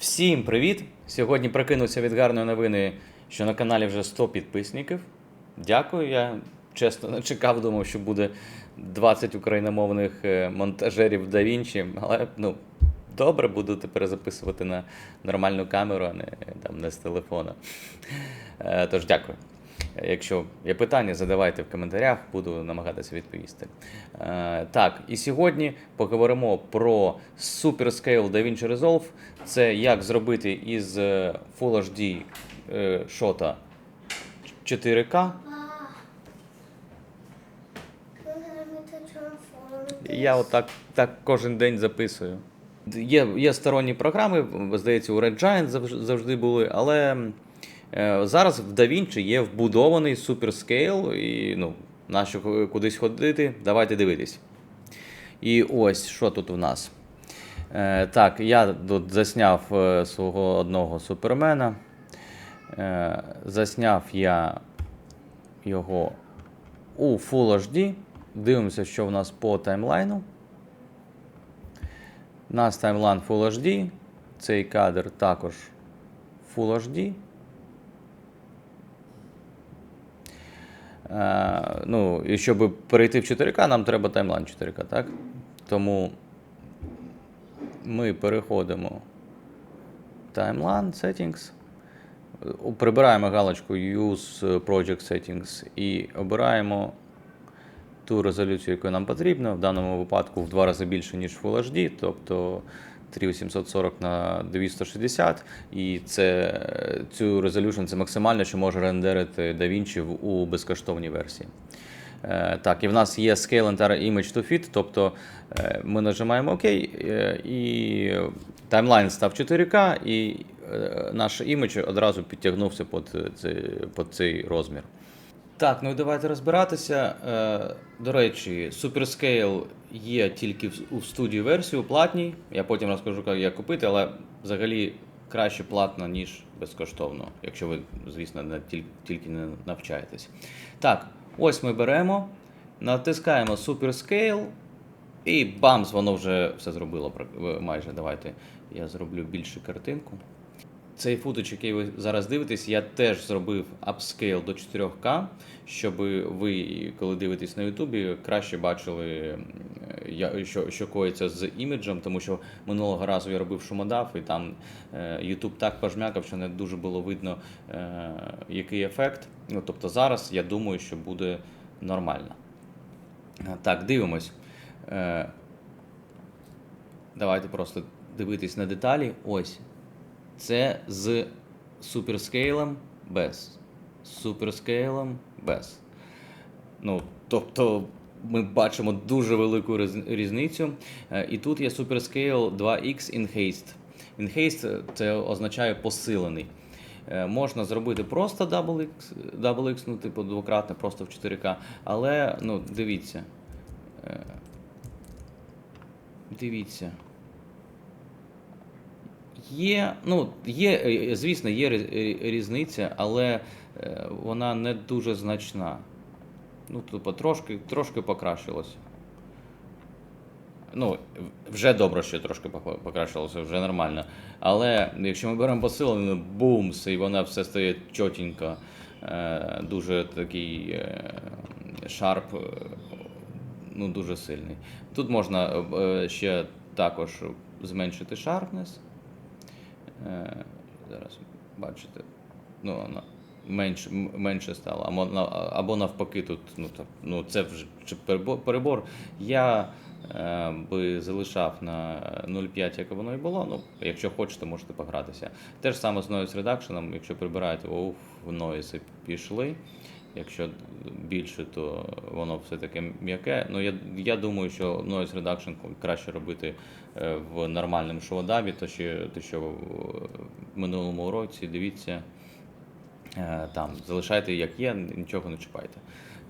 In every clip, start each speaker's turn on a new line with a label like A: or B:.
A: Всім привіт! Сьогодні прокинувся від гарної новини, що на каналі вже 100 підписників. Дякую. Я чесно не чекав, думав, що буде 20 україномовних е, монтажерів DaVinci, але ну, добре, буду тепер записувати на нормальну камеру, а не, там, не з телефона. Е, Тож дякую. Якщо є питання, задавайте в коментарях, буду намагатися відповісти. Е, так, і сьогодні поговоримо про SuperScale DaVinci Resolve. Це як зробити із е, Full HD е, шота 4К. Я отак так кожен день записую. Є, є сторонні програми, здається, у Red Giant завжди були, але зараз в DaVinci є вбудований суперскейл, і ну, нащо кудись ходити, давайте дивитись. І ось що тут у нас. Е, так, я тут засняв е, свого одного супермена. Е, засняв я його у Full HD. Дивимося, що в нас по таймлайну. У нас таймлайн Full HD. Цей кадр також Full HD. Ну, і щоб перейти в 4К, нам треба таймлайн 4К, так? Тому ми переходимо Timeline Settings. Е, Прибираємо галочку Use Project Settings і обираємо ту резолюцію, яку нам потрібно. В даному випадку в два рази більше, ніж Full HD, тобто 3840 на 260. І це, цю резолюшн це максимально, що може рендерити DaVinci у безкоштовній версії. Е, Так, і в нас є Scale Entire Image to Fit, тобто е, ми нажимаємо ОК, е, і таймлайн став 4К, і наш імідж одразу підтягнувся під цей розмір. Так, ну давайте розбиратися. Е, До речі, SuperScale є тільки у студії версії, у платній. Я потім розкажу, як як купити, але взагалі краще платно, ніж безкоштовно, якщо ви, звісно, не тільки не навчаєтесь. Так, ось ми беремо, натискаємо SuperScale, і бамс, воно вже все зробило майже. Давайте я зроблю більшу картинку. Цей футаж, який ви зараз дивитесь, я теж зробив апскейл до 4К, щоб ви, коли дивитесь на Ютубі, краще бачили, що, що коїться з іміджем, тому що минулого разу я робив шумодав, і там е, Ютуб так пожмякав, що не дуже було видно, е, який ефект. Ну, тобто зараз я думаю, що буде нормально. Е, Так, дивимось. Давайте просто дивитись на деталі. Ось. Це з суперскейлом без. Суперскейлом без. Ну, тобто ми бачимо дуже велику різницю. Е, І тут є Superscale 2X Enhanced. Enhanced – це означає посилений. Е, Можна зробити просто double X, ну, типу двократне, просто в 4К. Але ну, дивіться. Е, Дивіться. Є, ну, є, е, звісно, є різниця, але е, вона не дуже значна. Ну, типу, трошки, трошки покращилося. Ну, вже добре, що трошки покращилося, вже нормально. Але якщо ми беремо посилену, бумс, і вона все стає чотенько, е, дуже такий е, шарп, е, ну, дуже сильний. Тут можна е, ще також зменшити sharpness. Е, Зараз бачите, ну, вона менше, менше стало. Або, або навпаки, тут ну, так, ну, це вже перебор. перебор. Я е, би залишав на 0,5, як воно і було. Ну, якщо хочете, можете погратися. Те ж саме з Noise Reduction, якщо прибираєте оф, в Noise пішли. Якщо більше, то воно все таке м'яке. Ну я, я думаю, що noise reduction краще робити е, в нормальному шоудабі, то що, то що в минулому році дивіться е, там, залишайте як є, нічого не чіпайте.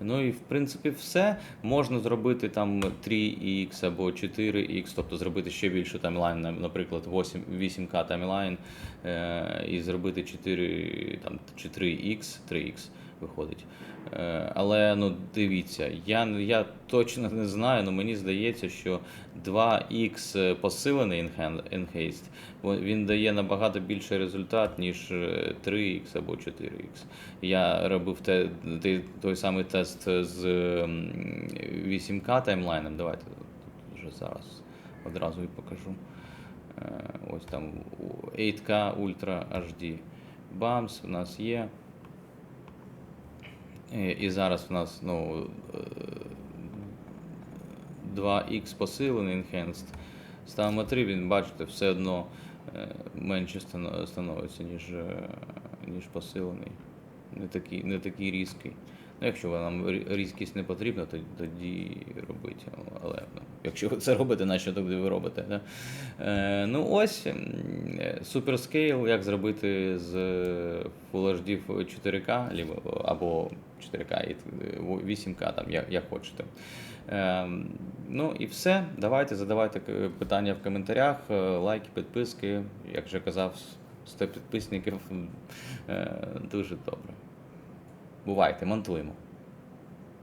A: Ну і в принципі все. Можна зробити там 3x або 4x, тобто зробити ще більше таймлайн, наприклад, 8, 8К таймлайн, е, і зробити 4 там, чи 3x, 3x виходить. Е, Але ну дивіться, я, я точно не знаю, але мені здається, що 2x посилений enhan- enhanced, він дає набагато більший результат, ніж е, 3x або 4x. Я робив те, той самий тест з ем, 8К таймлайном. Давайте вже зараз одразу і покажу. Е, Ось там 8K Ultra HD. Бамс у нас є. І, зараз в нас ну, е, 2X посилений enhanced. Ставимо 3, він, бачите, все одно е, менше стано- становиться, ніж, е, ніж посилений. Не такий, не такий різкий. Ну, якщо вам рі- різкість не потрібна, то тоді робіть. Але якщо ви це робите, нащо тоді ви робите? Да? Е, ну ось суперскейл, як зробити з Full HD 4К або 4К і е, 8К, там, як, як хочете. Е, ну і все. Давайте задавайте питання в коментарях, е, лайки, підписки. Як вже казав, 100 підписників. Е, дуже добре. Бувайте, монтуємо.